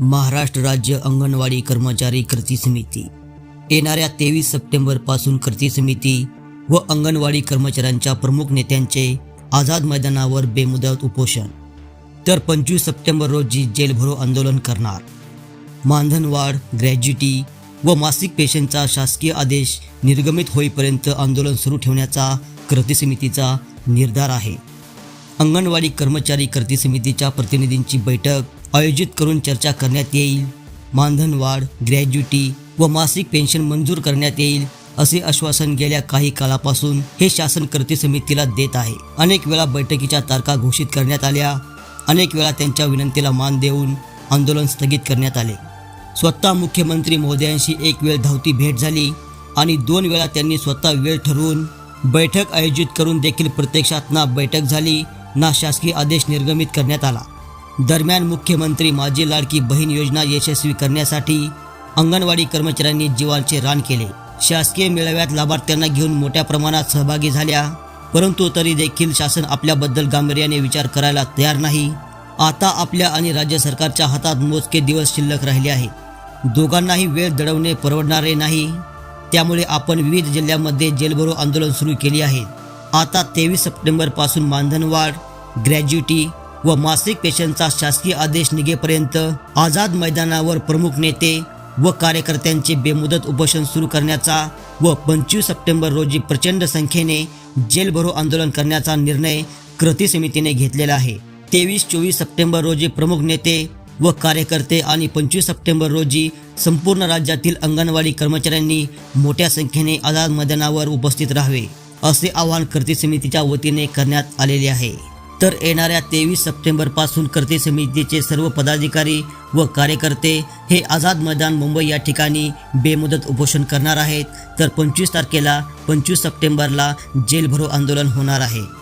महाराष्ट्र राज्य अंगणवाडी कर्मचारी कृती समिती. येणाऱ्या तेवीस सप्टेंबरपासून कृती समिती व अंगणवाडी कर्मचाऱ्यांच्या प्रमुख नेत्यांचे आझाद मैदानावर बेमुदत उपोषण. तर पंचवीस सप्टेंबर रोजी जेलभरो आंदोलन करणार. मानधनवाढ ग्रॅज्युटी व मासिक पेशनचा शासकीय आदेश निर्गमित होईपर्यंत आंदोलन सुरू ठेवण्याचा कृती समितीचा निर्धार आहे. अंगणवाडी कर्मचारी कृती समितीच्या प्रतिनिधींची बैठक आयोजित करून चर्चा करण्यात येईल. मानधनवाढ ग्रॅज्युटी व मासिक पेन्शन मंजूर करण्यात येईल असे आश्वासन गेल्या काही काळापासून हे शासन कर्ते समितीला देत आहे. अनेक वेळा बैठकीच्या तारखा घोषित करण्यात आल्या. अनेक वेळा त्यांच्या विनंतीला मान देऊन आंदोलन स्थगित करण्यात आले. स्वतः मुख्यमंत्री महोदयांशी एक वेळ धावती भेट झाली आणि दोन वेळा त्यांनी स्वतः वेळ ठरवून बैठक आयोजित करून देखील प्रत्यक्षात ना बैठक झाली ना शासकीय आदेश निर्गमित करण्यात आला. दरम्यान मुख्यमंत्री माझी लाडकी बहीण योजना यशस्वी करण्यासाठी अंगणवाडी कर्मचाऱ्यांनी जीवाचे रान केले. शासकीय मेळाव्यात लाभार्थ्यांना घेऊन मोठ्या प्रमाणात सहभागी झाल्या परंतु तरी देखील शासन आपल्याबद्दल गांभीर्याने विचार करायला तयार नाही. आता आपल्या आणि राज्य सरकारच्या हातात मोजके दिवस शिल्लक राहिले आहे दोघांनाही वेळ दडवणे परवडणारे नाही. त्यामुळे आपण विविध जिल्ह्यांमध्ये जेलभरो आंदोलन सुरू केले आहे. आता तेवीस सप्टेंबरपासून मानधनवाढ ग्रॅज्युटी व मासिक पेशंटचा शासकीय आदेश निघेपर्यंत आझाद मैदानावर प्रमुख नेते व कार्यकर्त्यांचे बेमुदत उपोषण सुरू करण्याचा व पंचवीस सप्टेंबर रोजी प्रचंड संख्येने जेलभरो आंदोलन करण्याचा निर्णय कृती समितीने घेतलेला आहे. तेवीस चोवीस सप्टेंबर रोजी प्रमुख नेते व कार्यकर्ते आणि पंचवीस सप्टेंबर रोजी संपूर्ण राज्यातील अंगणवाडी कर्मचाऱ्यांनी मोठ्या संख्येने आझाद मैदानावर उपस्थित राहावे असे आवाहन कृती समितीच्या वतीने करण्यात आलेले आहे. तर येणाऱ्या तेवीस सप्टेंबरपासून कर्ते समितीचे सर्व पदाधिकारी व कार्यकर्ते हे आझाद मैदान मुंबई या ठिकाणी बेमुदत उपोषण करणार आहेत. तर पंचवीस तारखेला पंचवीस सप्टेंबरला जेलभरो आंदोलन होणार आहे.